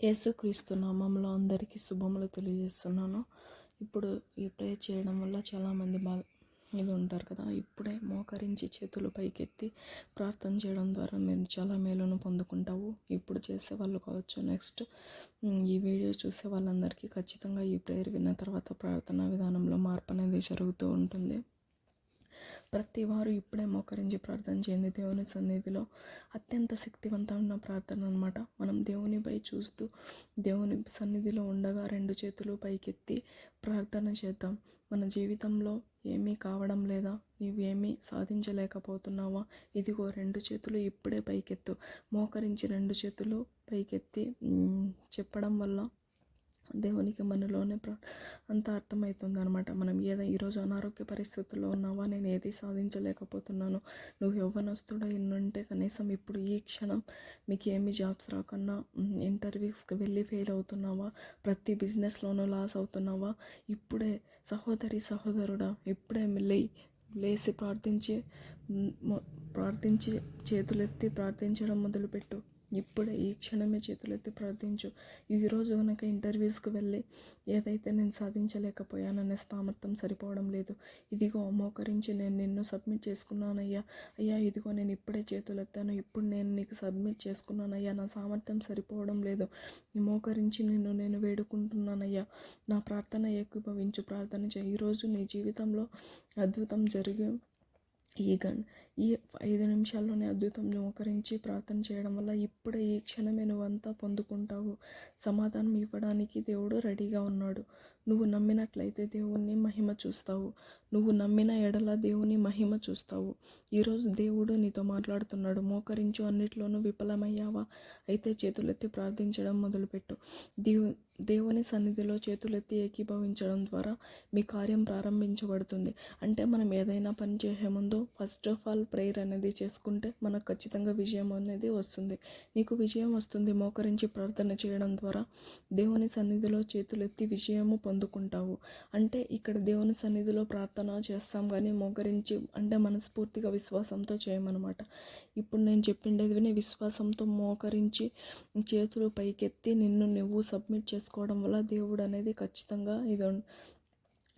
యేసుక్రీస్తు నామంలో అందరికీ శుభములు తెలియజేస్తున్నాను. ఇప్పుడు ఈ ప్రేయర్ చేయడం వల్ల చాలామంది బాధ ఇది ఉంటారు కదా. ఇప్పుడే మోకరించి చేతులు పైకెత్తి ప్రార్థన చేయడం ద్వారా మీరు చాలా మేలును పొందుకుంటావు ఇప్పుడు చేసే వాళ్ళు కావచ్చు నెక్స్ట్ ఈ వీడియో చూసే వాళ్ళందరికీ ఖచ్చితంగా ఈ ప్రేయర్ విన్న తర్వాత ప్రార్థనా విధానంలో మార్పు అనేది జరుగుతూ ఉంటుంది. ప్రతి వారు ఇప్పుడే మోకరించి ప్రార్థన చేయండి. దేవుని సన్నిధిలో అత్యంత శక్తివంతమైన ప్రార్థన అనమాట మనం దేవునిపై చూస్తూ దేవుని సన్నిధిలో ఉండగా రెండు చేతులు పైకెత్తి ప్రార్థన చేద్దాం. మన జీవితంలో ఏమీ కావడం లేదా? నీవేమీ ఏమీ సాధించలేకపోతున్నావా? ఇదిగో రెండు చేతులు ఇప్పుడే పైకెత్తు. మోకరించి రెండు చేతులు పైకెత్తి చెప్పడం వల్ల దేవునికి మనలోనే ప్ర అంత అర్థమవుతుంది అనమాట మనం ఏదో ఈరోజు అనారోగ్య పరిస్థితుల్లో ఉన్నావా? నేను ఏది సాధించలేకపోతున్నాను. నువ్వు యవ్వనస్తుడు ఉంటే కనీసం ఇప్పుడు ఈ క్షణం మీకు ఏమి జాబ్స్ రాకుండా ఇంటర్వ్యూస్కి వెళ్ళి ఫెయిల్ అవుతున్నావా? ప్రతి బిజినెస్లోనూ లాస్ అవుతున్నావా? ఇప్పుడే సహోదరి సహోదరుడా ఇప్పుడే లే లేచి ప్రార్థించి ప్రార్థించి చేతులెత్తి ప్రార్థించడం మొదలుపెట్టు. ఇప్పుడే ఈ క్షణమే చేతులెత్తి ప్రార్థించు. ఈరోజు కనుక ఇంటర్వ్యూస్కి వెళ్ళి ఏదైతే నేను సాధించలేకపోయాననే సామర్థ్యం సరిపోవడం లేదు. ఇదిగో మోకరించి నేను నిన్ను సబ్మిట్ చేసుకున్నానయ్యా. అయ్యా ఇదిగో నేను ఇప్పుడే చేతులెత్తాను. ఇప్పుడు నేను నీకు సబ్మిట్ చేసుకున్నానయ్యా. నా సామర్థ్యం సరిపోవడం లేదు. మోకరించి నిన్ను నేను వేడుకుంటున్నానయ్యా. నా ప్రార్థన ఏకీభవించు ప్రార్థన చేయి. ఈరోజు నీ జీవితంలో అద్భుతం జరిగి ఈ గన్ ఈ ఐదు నిమిషాల్లోనే అద్భుతం మోకరించి ప్రార్థన చేయడం వల్ల ఇప్పుడే ఈ క్షణమే నువ్వంతా పొందుకుంటావు. సమాధానం ఇవ్వడానికి దేవుడు రెడీగా ఉన్నాడు. నువ్వు నమ్మినట్లయితే దేవుణ్ణి మహిమ చూస్తావు. నువ్వు నమ్మిన ఎడల దేవుని మహిమ చూస్తావు. ఈరోజు దేవుడు నీతో మాట్లాడుతున్నాడు. మోకరించు అన్నిట్లోనూ విఫలమయ్యావా? అయితే చేతులెత్తి ప్రార్థించడం మొదలుపెట్టు. దేవు దేవుని సన్నిధిలో చేతులెత్తి ఏకీభవించడం ద్వారా మీ కార్యం ప్రారంభించబడుతుంది. అంటే మనం ఏదైనా పని చేసే ముందు ఫస్ట్ ఆఫ్ ఆల్ ప్రేయర్ అనేది చేసుకుంటే మనకు ఖచ్చితంగా విజయం అనేది వస్తుంది. నీకు విజయం వస్తుంది మోకరించి ప్రార్థన చేయడం ద్వారా. దేవుని సన్నిధిలో చేతులెత్తి విజయము పొందుకుంటావు. అంటే ఇక్కడ దేవుని సన్నిధిలో ప్రార్థన చేస్తాం కానీ మోకరించి అంటే మనస్ఫూర్తిగా విశ్వాసంతో చేయమన్నమాట. ఇప్పుడు నేను చెప్పిండేది విని విశ్వాసంతో మోకరించి చేతులు పైకెత్తి నిన్ను నువ్వు సబ్మిట్ చేసుకోవడం వల్ల దేవుడు అనేది ఖచ్చితంగా ఇది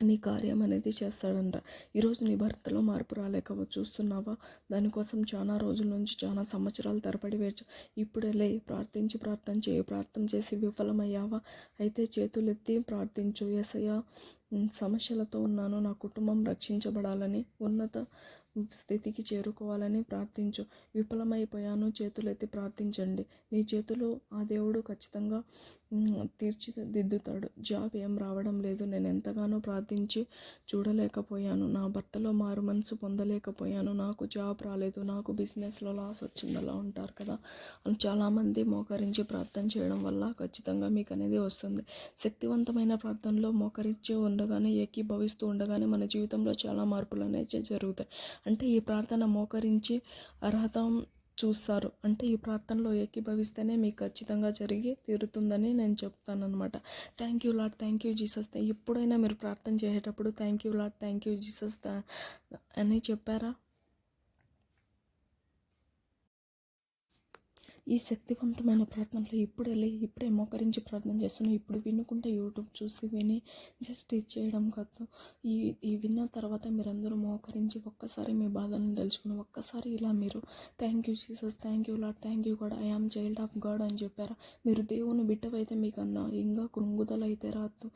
నీ కార్యం అనేది చేస్తాడంట. ఈరోజు నీ భర్తలో మార్పు రాలేక చూస్తున్నావా? దానికోసం చాలా రోజుల నుంచి చాలా సంవత్సరాలు తరబడి వేచు ఇప్పుడే లే ప్రార్థించి ప్రార్థన చేయి ప్రార్థన చేసి విఫలమయ్యావా? అయితే చేతులెత్తి ప్రార్థించు. ఎసయ్య సమస్యలతో ఉన్నాను. నా కుటుంబం రక్షించబడాలని ఉన్నత స్థితికి చేరుకోవాలని ప్రార్థించు. విఫలమైపోయాను చేతులెత్తి ప్రార్థించండి. నీ చేతులు ఆ దేవుడు ఖచ్చితంగా తీర్చిదిద్దుతాడు. జాబ్ ఏం రావడం లేదు. నేను ఎంతగానో ప్రార్థించి చూడలేకపోయాను. నా భర్తలో మారు మనసు పొందలేకపోయాను. నాకు జాబ్ రాలేదు. నాకు బిజినెస్లో లాస్ వచ్చింది అలా ఉంటారు కదా. చాలామంది మోకరించి ప్రార్థన చేయడం వల్ల ఖచ్చితంగా మీకు అనేది వస్తుంది. శక్తివంతమైన ప్రార్థనలో మోకరించి ఉండగానే ఏకీభవిస్తూ ఉండగానే మన జీవితంలో చాలా మార్పులు అనేవి జరుగుతాయి. అంటే ఈ ప్రార్థన మోకరించి అర్హత చూస్తారు. అంటే ఈ ప్రార్థనలో ఏకీభవిస్తేనే మీకు ఖచ్చితంగా జరిగి తీరుతుందని నేను చెప్తాను అనమాట thank you lord thank you Jesus ఎప్పుడైనా మీరు ప్రార్థన చేసేటప్పుడు thank you lord thank you Jesus అని చెప్పారా? ఈ శక్తివంతమైన ప్రార్థనలో ఇప్పుడే ఇప్పుడే మోకరించి ప్రార్థన చేస్తున్నాను ఇప్పుడు వినుకుంటే యూట్యూబ్ చూసి విని జస్ట్ ఇది చేయడం కాదు. ఈ ఈ విన్న తర్వాత మీరందరూ మోకరించి ఒక్కసారి మీ బాధలను తెలుసుకుని ఒక్కసారి ఇలా మీరు thank you Jesus thank you lord thank you God I am child of God అని చెప్పారా? మీరు దేవుని బిడ్డవైతే మీకు అన్న ఇంకా కృంగుదల అయితే రాదు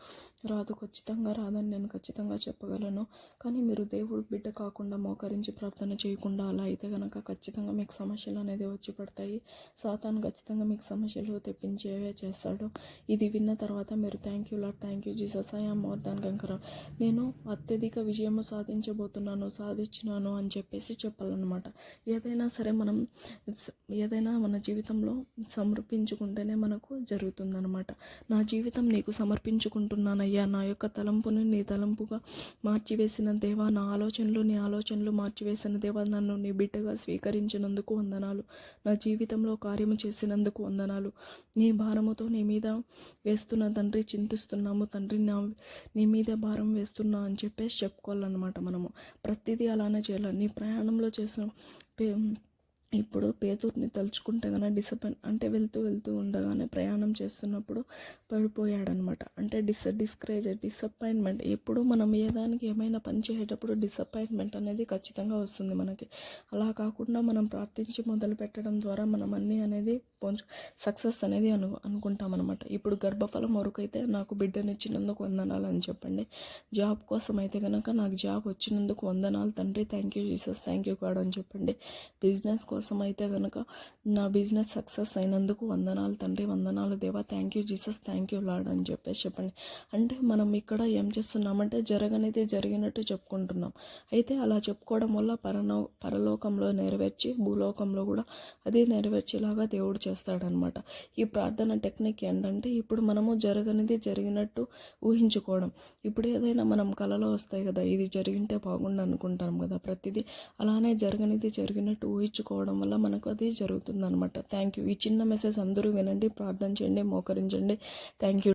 రాదు ఖచ్చితంగా రాదని నేను ఖచ్చితంగా చెప్పగలను. కానీ మీరు దేవుడు బిడ్డ కాకుండా మోకరించి ప్రార్థన చేయకుండా అలా అయితే కనుక ఖచ్చితంగా మీకు సమస్యలు అనేది వచ్చి పడతాయి. సాతాను ఖచ్చితంగా మీకు సమస్యలు తెప్పించేవే చేస్తాడు. ఇది విన్న తర్వాత మీరు thank you lord thank you Jesus I am more than conqueror నేను అత్యధిక విజయము సాధించబోతున్నాను సాధించినాను అని చెప్పేసి చెప్పాలన్నమాట. ఏదైనా సరే మనం ఏదైనా మన జీవితంలో సమర్పించుకుంటేనే మనకు జరుగుతుందన్నమాట. నా జీవితం నీకు సమర్పించుకుంటున్నానయ్యా. నా యొక్క తలంపుని నీ తలంపుగా మార్చివేసిన దేవా నా ఆలోచనలు నీ ఆలోచనలు మార్చివేసిన దేవా నన్ను నీ బిడ్డగా స్వీకరించినందుకు వందనాలు. నా జీవితంలో ఒక కార్యము చేసినందుకు వందనాలు. నీ భారముతో నీ మీద వేస్తున్న తండ్రి చింతిస్తున్నాము. తండ్రి నా నీ మీద భారం వేస్తున్నా అని చెప్పేసి చెప్పుకోవాలన్నమాట మనము. ప్రతిదీ అలానే చేయాలి. నీ ప్రయాణంలో చేసిన ఇప్పుడు పేదూరిని తలుచుకుంటే కనుక డిసప్పాయింట్ అంటే వెళ్తూ వెళ్తూ ఉండగానే ప్రయాణం చేస్తున్నప్పుడు పడిపోయాడనమాట అంటే డిస్ డిస్కరేజ్ డిసప్పాయింట్మెంట్. ఎప్పుడు మనం ఏ దానికి ఏమైనా పని చేసేటప్పుడు డిసప్పాయింట్మెంట్ అనేది ఖచ్చితంగా వస్తుంది మనకి. అలా కాకుండా మనం ప్రార్థించి మొదలు పెట్టడం ద్వారా మనం అన్నీ అనేది పొంచు సక్సెస్ అనేది అను అనుకుంటాం అనమాట ఇప్పుడు గర్భఫలం వరకైతే నాకు బిడ్డనిచ్చినందుకు వందనాలు అని చెప్పండి. జాబ్ కోసం అయితే కనుక నాకు జాబ్ వచ్చినందుకు వందనాలు. తండ్రి thank you Jesus thank you God అని చెప్పండి. బిజినెస్ కోసం అయితే కనుక నా బిజినెస్ సక్సెస్ అయినందుకు వందనాలు తండ్రి వందనాలు దేవా. Thank you Jesus thank you lord అని చెప్పేసి చెప్పండి. అంటే మనం ఇక్కడ ఏం చేస్తున్నామంటే జరగనిది జరిగినట్టు చెప్పుకుంటున్నాం. అయితే అలా చెప్పుకోవడం వల్ల పరనో పరలోకంలో నెరవేర్చి భూలోకంలో కూడా అది నెరవేర్చేలాగా దేవుడు చేస్తాడనమాట. ఈ ప్రార్థన టెక్నిక్ ఏంటంటే ఇప్పుడు మనము జరగనిది జరిగినట్టు ఊహించుకోవడం. ఇప్పుడు ఏదైనా మనం కలలో వస్తాయి కదా ఇది జరిగింటే బాగుండు అనుకుంటాం కదా ప్రతిదీ అలానే జరగనిది జరిగినట్టు ఊహించుకోవడం వల్ల మనకు అది జరుగుతుంది అనమాట థ్యాంక్ యూ ఈ చిన్న మెసేజ్ అందరూ వినండి ప్రార్థన చేయండి మోకరించండి. Thank you